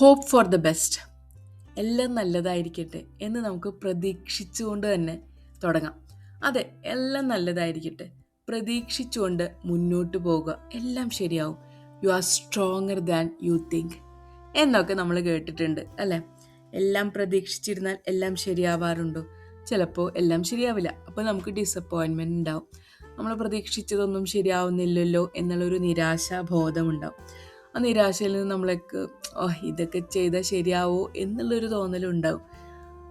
Hope for the best എല്ലാം നല്ലതായിരിക്കട്ടെ എന്ന് നമുക്ക് പ്രതീക്ഷിച്ചുകൊണ്ട് തന്നെ തുടങ്ങാം. അതെ എല്ലാം നല്ലതായിരിക്കട്ടെ. പ്രതീക്ഷിച്ചുകൊണ്ട് മുന്നോട്ട് പോവുക എല്ലാം ശരിയാവും. You are stronger than you think എന്നൊക്കെ നമ്മൾ കേട്ടിട്ടുണ്ട് അല്ലേ? എല്ലാം പ്രതീക്ഷിച്ചിരുന്നാൽ എല്ലാം ശരിയാവാറുണ്ടോ? ചിലപ്പോൾ എല്ലാം ശരിയാവില്ല. അപ്പോൾ നമുക്ക് ഡിസപ്പോയിൻമെന്റ് ഉണ്ടാവും. നമ്മൾ പ്രതീക്ഷിച്ചതൊന്നും ശരിയാവുന്നില്ലല്ലോ എന്നുള്ളൊരു നിരാശാബോധം ഉണ്ടാവും. ആ നിരാശയിൽ നിന്ന് നമ്മളൊക്കെ ഓ ഇതൊക്കെ ചെയ്താൽ ശരിയാവോ എന്നുള്ളൊരു തോന്നലുണ്ടാവും.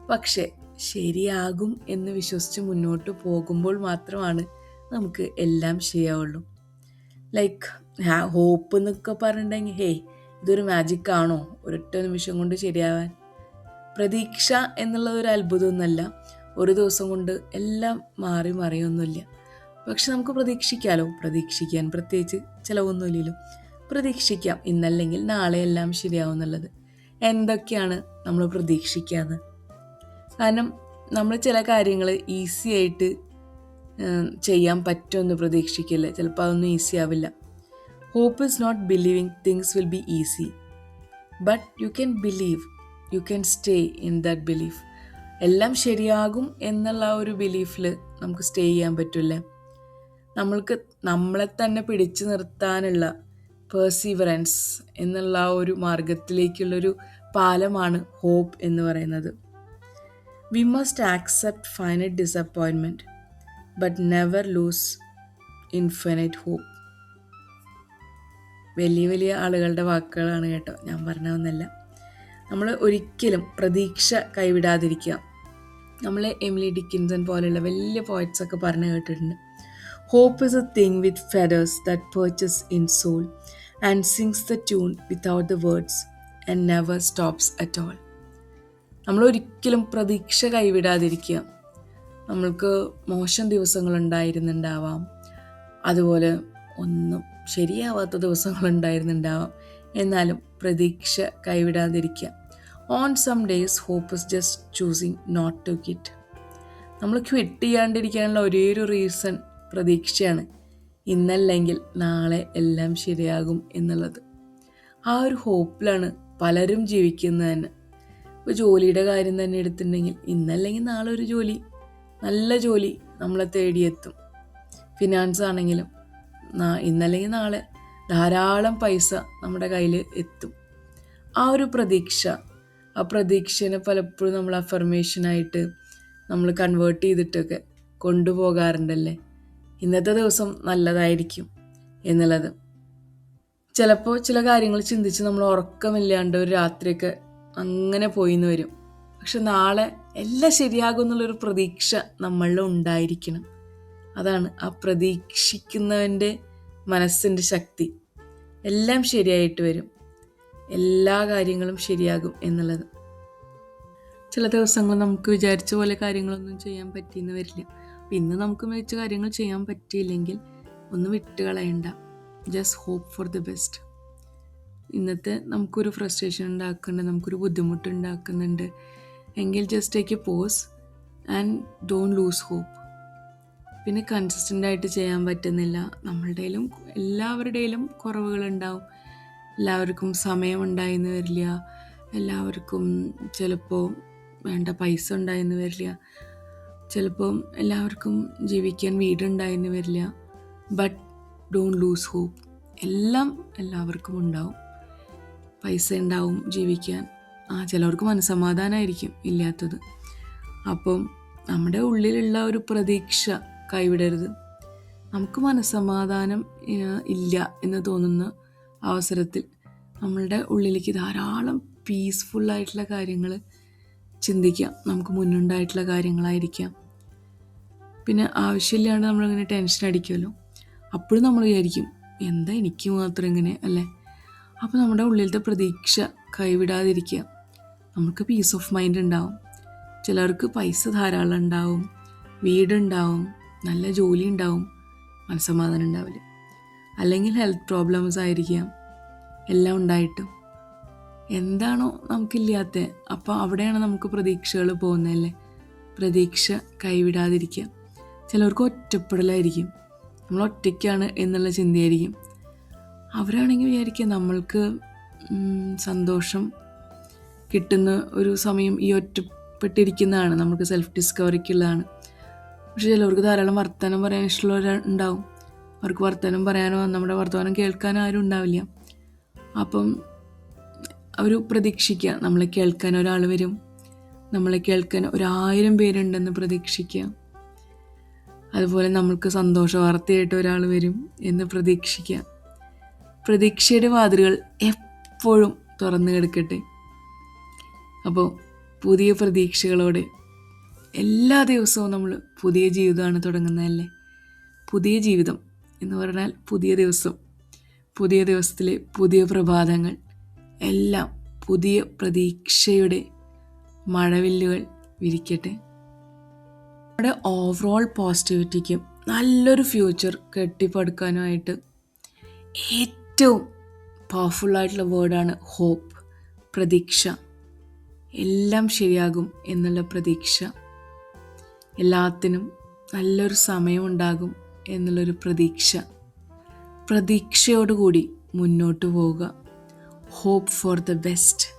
പക്ഷേ ശരിയാകും എന്ന് വിശ്വസിച്ച് മുന്നോട്ട് പോകുമ്പോൾ മാത്രമാണ് നമുക്ക് എല്ലാം ശരിയാവുള്ളൂ. ലൈക്ക് ഹോപ്പ് എന്നൊക്കെ പറഞ്ഞിട്ടുണ്ടെങ്കിൽ ഹേയ് ഇതൊരു മാജിക് ആണോ? ഒരൊറ്റ നിമിഷം കൊണ്ട് ശരിയാവാൻ? പ്രതീക്ഷ എന്നുള്ളത് ഒരു അത്ഭുതമൊന്നുമല്ല. ഒരു ദിവസം കൊണ്ട് എല്ലാം മാറി മറിയൊന്നുമില്ല. പക്ഷെ നമുക്ക് പ്രതീക്ഷിക്കാമല്ലോ പ്രതീക്ഷിക്കാൻ പ്രത്യേകിച്ച് ചിലവൊന്നുമില്ലല്ലോ. പ്രതീക്ഷിക്കാം ഇന്നല്ലെങ്കിൽ നാളെ എല്ലാം ശരിയാവും എന്നുള്ളത്. എന്തൊക്കെയാണ് നമ്മൾ പ്രതീക്ഷിക്കാന്ന്? കാരണം നമ്മൾ ചില കാര്യങ്ങൾ ഈസി ആയിട്ട് ചെയ്യാൻ പറ്റുമെന്ന് പ്രതീക്ഷിക്കില്ല? ചിലപ്പോൾ അതൊന്നും ഈസി ആവില്ല. Hope is not believing things will be easy but you can believe you can stay in that belief എല്ലാം ശരിയാകും എന്നുള്ള ആ ഒരു ബിലീഫിൽ നമുക്ക് സ്റ്റേ ചെയ്യാൻ പറ്റില്ല. നമ്മൾക്ക് നമ്മളെ തന്നെ പിടിച്ചു നിർത്താനുള്ള പേഴ്സീവറൻസ് എന്നുള്ള ആ ഒരു മാർഗത്തിലേക്കുള്ളൊരു പാലമാണ് ഹോപ്പ് എന്ന് പറയുന്നത്. We must accept finite disappointment but never lose infinite hope വലിയ വലിയ ആളുകളുടെ വാക്കുകളാണ് കേട്ടോ ഞാൻ പറഞ്ഞതെന്നല്ല. നമ്മൾ ഒരിക്കലും പ്രതീക്ഷ കൈവിടാതിരിക്കുക. നമ്മൾ എമിലി ഡിക്കിൻസൺ പോലെയുള്ള വലിയ പോയിറ്റ്സ് ഒക്കെ പറഞ്ഞു കേട്ടിട്ടുണ്ട്. Hope is a thing with feathers that perches in soul and sings the tune without the words and never stops at all നമ്മൾ ഒരിക്കലും പ്രതീക്ഷ കൈവിടാതിരിക്കുക. നമ്മൾക്ക് മോശം ദിവസങ്ങളുണ്ടായിരുന്നുണ്ടാവാം അതുപോലെ ഒന്നും ശരിയാവാത്ത ദിവസങ്ങളുണ്ടായിരുന്നുണ്ടാവാം എന്നാലും പ്രതീക്ഷ കൈവിടാതിരിക്കുക. On some days hope is just choosing not to quit നമ്മൾ ക്വിറ്റ് ചെയ്യാണ്ടിരിക്കാനുള്ള ഒരേ ഒരു റീസൺ പ്രതീക്ഷയാണ്. ഇന്നല്ലെങ്കിൽ നാളെ എല്ലാം ശരിയാകും എന്നുള്ളത്. ആ ഒരു ഹോപ്പിലാണ് പലരും ജീവിക്കുന്നത് തന്നെ. ഇപ്പോൾ ജോലിയുടെ കാര്യം തന്നെ എടുത്തിട്ടുണ്ടെങ്കിൽ ഇന്നല്ലെങ്കിൽ നാളെ ഒരു ജോലി നല്ല ജോലി നമ്മളെ തേടിയെത്തും. ഫിനാൻസ് ആണെങ്കിലും ഇന്നല്ലെങ്കിൽ നാളെ ധാരാളം പൈസ നമ്മുടെ കയ്യിൽ എത്തും. ആ ഒരു പ്രതീക്ഷ ആ പ്രതീക്ഷനെ പലപ്പോഴും നമ്മൾ അഫർമേഷനായിട്ട് നമ്മൾ കൺവേർട്ട് ചെയ്തിട്ടൊക്കെ കൊണ്ടുപോകാറുണ്ടല്ലേ? ഇന്നത്തെ ദിവസം നല്ലതായിരിക്കും എന്നുള്ളത്. ചിലപ്പോൾ ചില കാര്യങ്ങൾ ചിന്തിച്ച് നമ്മൾ ഉറക്കമില്ലാണ്ട് ഒരു രാത്രിയൊക്കെ അങ്ങനെ പോയിന്ന് വരും. പക്ഷെ നാളെ എല്ലാം ശരിയാകും എന്നുള്ളൊരു പ്രതീക്ഷ നമ്മളിൽ ഉണ്ടായിരിക്കണം. അതാണ് ആ പ്രതീക്ഷിക്കുന്നവന്റെ മനസ്സിന്റെ ശക്തി. എല്ലാം ശരിയായിട്ട് വരും. എല്ലാ കാര്യങ്ങളും ശരിയാകും എന്നുള്ളത്. ചില ദിവസങ്ങൾ നമുക്ക് വിചാരിച്ച പോലെ കാര്യങ്ങളൊന്നും ചെയ്യാൻ പറ്റിയെന്ന് വരില്ല. ഇന്ന് നമുക്ക് മികച്ച കാര്യങ്ങൾ ചെയ്യാൻ പറ്റിയില്ലെങ്കിൽ ഒന്ന് വിട്ട് കളയണ്ട. Just hope for the best ഇന്നത്തെ നമുക്കൊരു ഫ്രസ്ട്രേഷൻ ഉണ്ടാക്കുന്നുണ്ട് നമുക്കൊരു ബുദ്ധിമുട്ട് ഉണ്ടാക്കുന്നുണ്ട്. എങ്കിൽ just take a pause and don't lose hope പിന്നെ കൺസിസ്റ്റന്റ് ആയിട്ട് ചെയ്യാൻ പറ്റുന്നില്ല. നമ്മളുടെയിലും എല്ലാവരുടെയിലും കുറവുകളുണ്ടാവും എല്ലാവർക്കും സമയം ഉണ്ടായിന്ന് വരില്ല. എല്ലാവർക്കും ചിലപ്പോൾ വേണ്ട പൈസ ഉണ്ടായിന്ന് വരില്ല. ചിലപ്പം എല്ലാവർക്കും ജീവിക്കാൻ വീടുണ്ടായെന്ന് വരില്ല. ബട്ട് ഡോണ്ട് ലൂസ് ഹോപ്പ് എല്ലാം എല്ലാവർക്കും ഉണ്ടാവും. പൈസ ഉണ്ടാവും ജീവിക്കാൻ. ആ ചിലവർക്ക് മനസ്സമാധാനമായിരിക്കും ഇല്ലാത്തത്. അപ്പം നമ്മുടെ ഉള്ളിലുള്ള ഒരു പ്രതീക്ഷ കൈവിടരുത്. നമുക്ക് മനസ്സമാധാനം ഇല്ല എന്ന് തോന്നുന്ന അവസരത്തിൽ നമ്മളുടെ ഉള്ളിലേക്ക് ധാരാളം പീസ്ഫുള്ളായിട്ടുള്ള കാര്യങ്ങൾ ചിന്തിക്കാം. നമുക്ക് മുന്നുണ്ടായിട്ടുള്ള കാര്യങ്ങളായിരിക്കാം. പിന്നെ ആവശ്യമില്ലാണ്ട് നമ്മളിങ്ങനെ ടെൻഷൻ അടിക്കുമല്ലോ. അപ്പോഴും നമ്മൾ വിചാരിക്കും എന്താ എനിക്ക് മാത്രം ഇങ്ങനെ അല്ലേ? അപ്പോൾ നമ്മുടെ ഉള്ളിലത്തെ പ്രതീക്ഷ കൈവിടാതിരിക്കുക. നമുക്ക് പീസ് ഓഫ് മൈൻഡ് ഉണ്ടാവും. ചിലർക്ക് പൈസ ധാരാളം ഉണ്ടാവും വീടുണ്ടാവും നല്ല ജോലി ഉണ്ടാവും മനസ്സമാധാനം ഉണ്ടാവില്ല. അല്ലെങ്കിൽ ഹെൽത്ത് പ്രോബ്ലംസ് ആയിരിക്കാം. എല്ലാം ഉണ്ടായിട്ടും. എന്താണോ നമുക്കില്ലാത്ത അപ്പോൾ അവിടെയാണ് നമുക്ക് പ്രതീക്ഷകൾ പോകുന്നതല്ലേ? പ്രതീക്ഷ കൈവിടാതിരിക്കുക. ചിലവർക്ക് ഒറ്റപ്പെടലായിരിക്കും. നമ്മൾ ഒറ്റയ്ക്കാണ് എന്നുള്ള ചിന്തയായിരിക്കും. അവരാണെങ്കിൽ വിചാരിക്കുക നമ്മൾക്ക് സന്തോഷം കിട്ടുന്ന ഒരു സമയം ഈ ഒറ്റപ്പെട്ടിരിക്കുന്നതാണ്. നമുക്ക് സെൽഫ് ഡിസ്കവറിക്കുള്ളതാണ് പക്ഷെ ചിലവർക്ക് ധാരാളം വർത്തമാനം പറയാൻ ഇഷ്ടമുള്ളവർ ഉണ്ടാവും. അവർക്ക് വർത്തമാനം പറയാനോ നമ്മുടെ വർത്തമാനം കേൾക്കാനോ ആരും ഉണ്ടാവില്ല. അപ്പം അവർ പ്രതീക്ഷിക്കുക നമ്മളെ കേൾക്കാൻ ഒരാൾ വരും. നമ്മളെ കേൾക്കാൻ ഒരായിരം പേരുണ്ടെന്ന് പ്രതീക്ഷിക്കുക അതുപോലെ നമ്മൾക്ക് സന്തോഷ വാർത്തയായിട്ട് ഒരാൾ വരും എന്ന് പ്രതീക്ഷിക്കുക പ്രതീക്ഷയുടെ വാതിലുകൾ എപ്പോഴും തുറന്നു കിടക്കട്ടെ. അപ്പോൾ പുതിയ പ്രതീക്ഷകളോടെ എല്ലാ ദിവസവും നമ്മൾ പുതിയ ജീവിതമാണ് തുടങ്ങുന്നതല്ലേ? പുതിയ ജീവിതം എന്ന് പറഞ്ഞാൽ പുതിയ ദിവസം പുതിയ ദിവസത്തിലെ പുതിയ പ്രഭാതങ്ങൾ. എല്ലാം പുതിയ പ്രതീക്ഷയുടെ മഴവില്ലുകൾ വിരിക്കട്ടെ. നമ്മുടെ ഓവറോൾ പോസിറ്റിവിറ്റിക്കും നല്ലൊരു ഫ്യൂച്ചർ കെട്ടിപ്പടുക്കാനുമായിട്ട് ഏറ്റവും പവർഫുള്ളായിട്ടുള്ള വേർഡാണ് ഹോപ്പ് പ്രതീക്ഷ. എല്ലാം ശരിയാകും എന്നുള്ള പ്രതീക്ഷ. എല്ലാത്തിനും നല്ലൊരു സമയമുണ്ടാകും എന്നുള്ളൊരു പ്രതീക്ഷ. പ്രതീക്ഷയോടുകൂടി മുന്നോട്ട് പോവുക. Hope for the best